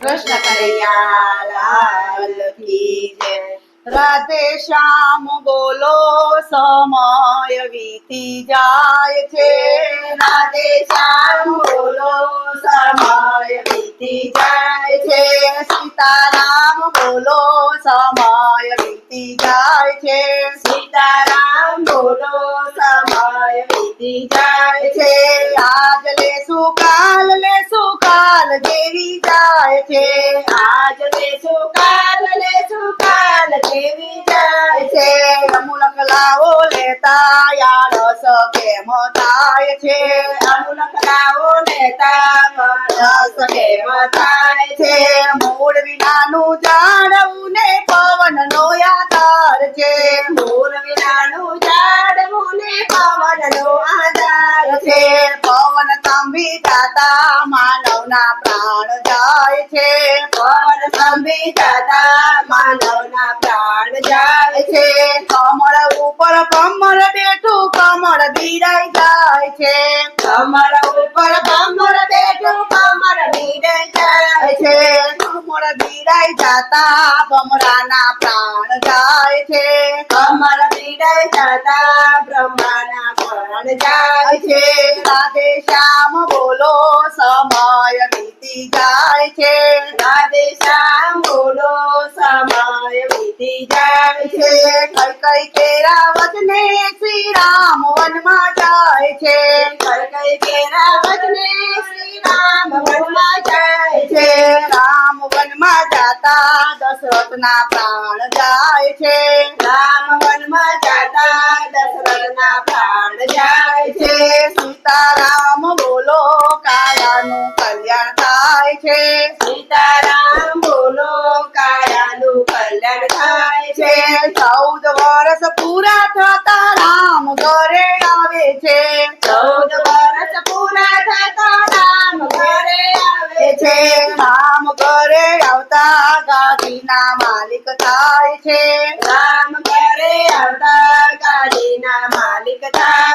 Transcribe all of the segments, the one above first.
કૃષ્ણ રાધે શ્યામ બોલો, સમય વીતી જાય છે. રાધે શ્યામ બોલો, સમય વીતી જાય છે. સીતારામ બોલો, સમય વીતી જાય છે. સીતારામ બોલો, સમય વીતી જાય છે. આજ કાલ લેશું કાલ જેવી જાય છે. આજ લેશું કાલ લેશું કાલ જેવી જાય છે. અમુલક લાવો લેતા યારસ કેમ થાય છે? અમુલક લાવો લેતા રસ કેમ થાય છે? મૂળ વિનાનું જાણવું ને પવન નો આધાર છે. મૂળ વિનાનું જાણવું ને પવન નો આધાર છે. જાતા માનવના પ્રાણ જાય છે. પર થંભી જાતા માનવના પ્રાણ જાય છે. કમળ ઉપર કમળ બેઠું, કમળ બીરાઈ જાય છે. કમળ ઉપર કમળ બેઠું, કમળ બીરાઈ જાય છે. કમળ બીરાઈ જાતા ભમરાના પ્રાણ જાય છે. કમળ બીરાઈ જાતા બ્રહ્માના પ્રાણ જાય છે, રાધે શ્યામ બોલો, સમય વીતી જાય છે. રાધે શ્યામ બોલો, સમય વીતી જાય છે. કઈ કઈ કેરાવત ને શ્રી રામ વનમાં જાય છે. કઈ કઈ કેરાવત ને શ્રી રામ વનમાં જાય છે. રામ વનમાં જાતા દશરથના પ્રાણ જાય છે. રામ વનમાં જાતા દશરથના પ્રાણ જાય છે. સીતારામ બોલો કાયાનું કલ્યાણ થાય છે. સીતારામ બોલો કાયાનું કલ્યાણ થાય છે. ચૌદ વર્ષ પૂરા થતા રામ ઘરે આવે છે. ચૌદ વર્ષ પૂરા થતા રામ ઘરે આવે છે. રામ ઘરે આવતા ગાદીના માલિક થાય છે. રામ ઘરે આવતા ગાદીના માલિક થાય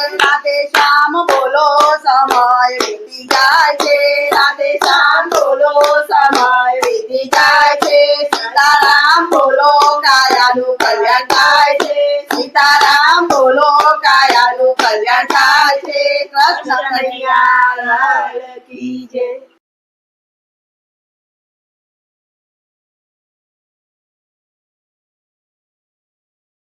રાધે શ્યામ બોલો, સમય વીતી જાય છે. રાધે શ્યામ બોલો, સમય વીતી જાય છે. સીતારામ બોલો, કાયાનું કલ્યાણ થાય છે. સીતારામ બોલો, કાયાનું કલ્યાણ થાય છે. કૃષ્ણ કલ્યાણ કી જય.